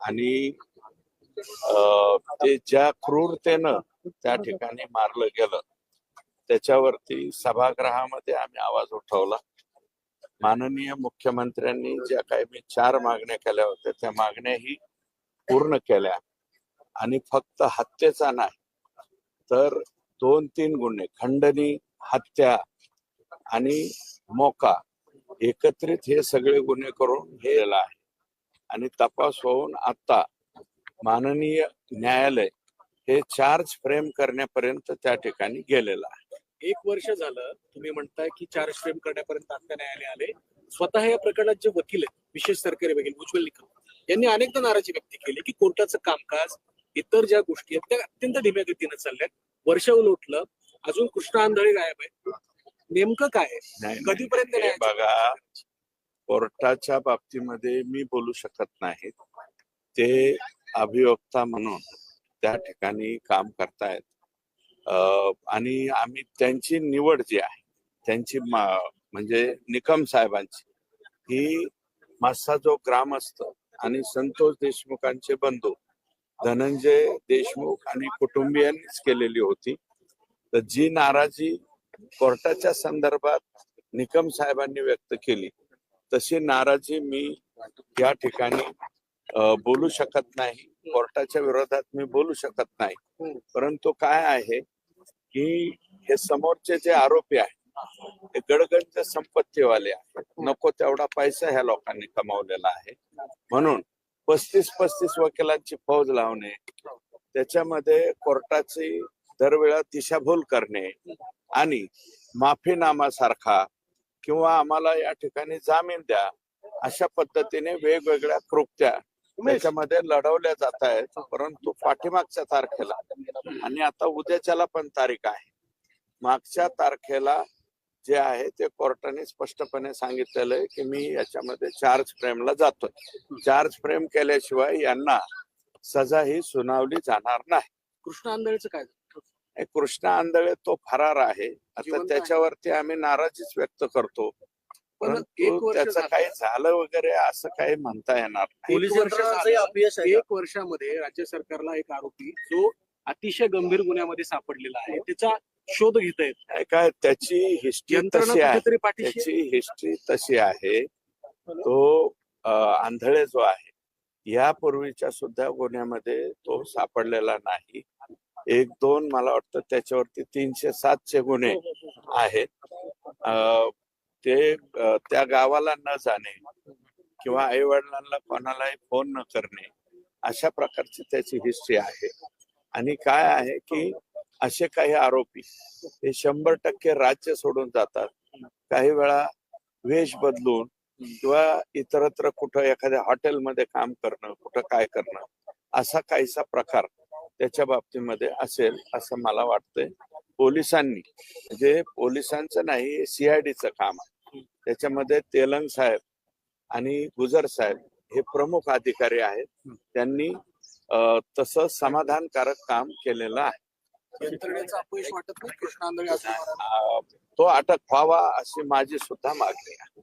आणि अं, ते ज्या क्रूरतेनं त्या ठिकाणी मारलं गेलं त्याच्यावरती सभागृहामध्ये आम्ही आवाज उठवला. माननीय मुख्यमंत्र्यांनी ज्या काही मी चार मागण्या केल्या होत्या त्या मागण्याही पूर्ण केल्या आणि फक्त हत्येचा नाही तर दोन तीन गुन्हे खंडणी हत्या आणि मोका एकत्रित हे सगळे गुन्हे करून हे आहे. आणि तपास होऊन आता माननीय न्यायालय हे चार्ज फ्रेम करण्यापर्यंत त्या ठिकाणी गेलेलं आहे. एक वर्ष झालं तुम्ही म्हणताय की चार्ज फ्रेम करण्यापर्यंत आता न्यायालय आले. स्वतः या प्रकरणात जे वकील आहेत विशेष सरकारी वकील उज्ज्वल निकम यांनी अनेकदा नाराजी व्यक्त केली की कोर्टाचं कामकाज इतर ज्या गोष्टी आहेत त्या अत्यंत धीम्या गतीनं चालल्यात. वर्ष उलटलं अजून कृष्णा आंधळी गायब आहे नेमकं काय. कधीपर्यंत बघा? कोर्टाच्या बाबतीमध्ये मी बोलू शकत नाही. ते अभियोक्ता म्हणून त्या ठिकाणी काम करतायत. आणि आम्ही त्यांची निवड जी आहे त्यांची म्हणजे निकम साहेबांची ही मासा जो ग्रामस्थ आणि संतोष देशमुखांचे बंधू धनंजय देशमुख आणि कुटुंबियांनीच केलेली होती. तर जी नाराजी कोर्टाच्या संदर्भात निकम साहेबांनी व्यक्त केली तशी नाराजी मी या ठिकाणी बोलू शकत नाही. कोर्टाच्या विरोधात मी बोलू शकत नाही. परंतु काय आहे की हे समोरचे जे आरोपी आहेत ते गडगंज संपत्तीवाले आहेत. नको तेवढा पैसा ह्या लोकांनी कमावलेला आहे. म्हणून पस्तीस पस्तीस वकिलांची फौज लावणे त्याच्यामध्ये कोर्टाची दरवेळा दिशाभूल करणे आणि माफीनामासारखा किंवा आम्हाला या ठिकाणी जामीन द्या अशा पद्धतीने वेगवेगळ्या कृत्या त्याच्यामध्ये लढवल्या जात आहेत. परंतु पाठीमागच्या तारखेला आणि आता उद्याच्याला पण तारीख आहे. मागच्या तारखेला जे आहे ते कोर्टाने स्पष्टपणे सांगितलेलं आहे की मी याच्यामध्ये चार्ज फ्रेमला जातोय. चार्ज फ्रेम केल्याशिवाय यांना सजा ही सुनावली जाणार नाही. कृष्णा आंधळीचं काय? कृष्णा आंधळे तो फरार आहे. आता. त्याच्यावरती आम्ही नाराजीच व्यक्त करतो पण एक परंतु वर्ष त्याचं झालं. काही झालं वगैरे असं काही म्हणता येणार नाही? एक वर्षामध्ये राज्य सरकारला एक आरोपी जो अतिशय गंभीर गुन्ह्यामध्ये सापडलेला आहे त्याचा शोध घेत आहेत काय त्याची हिस्ट्री यंत्रणा तशी आहे. त्याची हिस्ट्री तशी आहे तो आंधळे जो आहे यापूर्वीच्या सुद्धा गुन्ह्यामध्ये तो सापडलेला नाही एक दोन मला वाटतं त्याच्यावरती तीनशे सातशे गुन्हे आहेत. ते त्या गावाला न जाणे किंवा आई वडिलांना कोणालाही फोन न करणे अशा प्रकारची त्याची हिस्ट्री आहे. आणि काय आहे की असे काही आरोपी हे शंभर टक्के राज्य सोडून जातात. काही वेळा वेश बदलून किंवा इतरत्र कुठं एखाद्या हॉटेलमध्ये काम करणं कुठं काय करणं असा काहीसा प्रकार त्याच्या बाबतीमध्ये असेल असं मला वाटतंय. पोलिसांनी म्हणजे पोलिसांचं नाही सीआयडीचं काम आहे. त्याच्यामध्ये तेलंग साहेब आणि गुजर साहेब हे प्रमुख अधिकारी आहेत. त्यांनी तसं समाधानकारक काम केलेलं आहे. यंत्रणेचं अपयश वाटत नाही? कृष्णा आंधळी असं अं, तो अटक व्हावा अशी माझी सुद्धा मागणी आहे.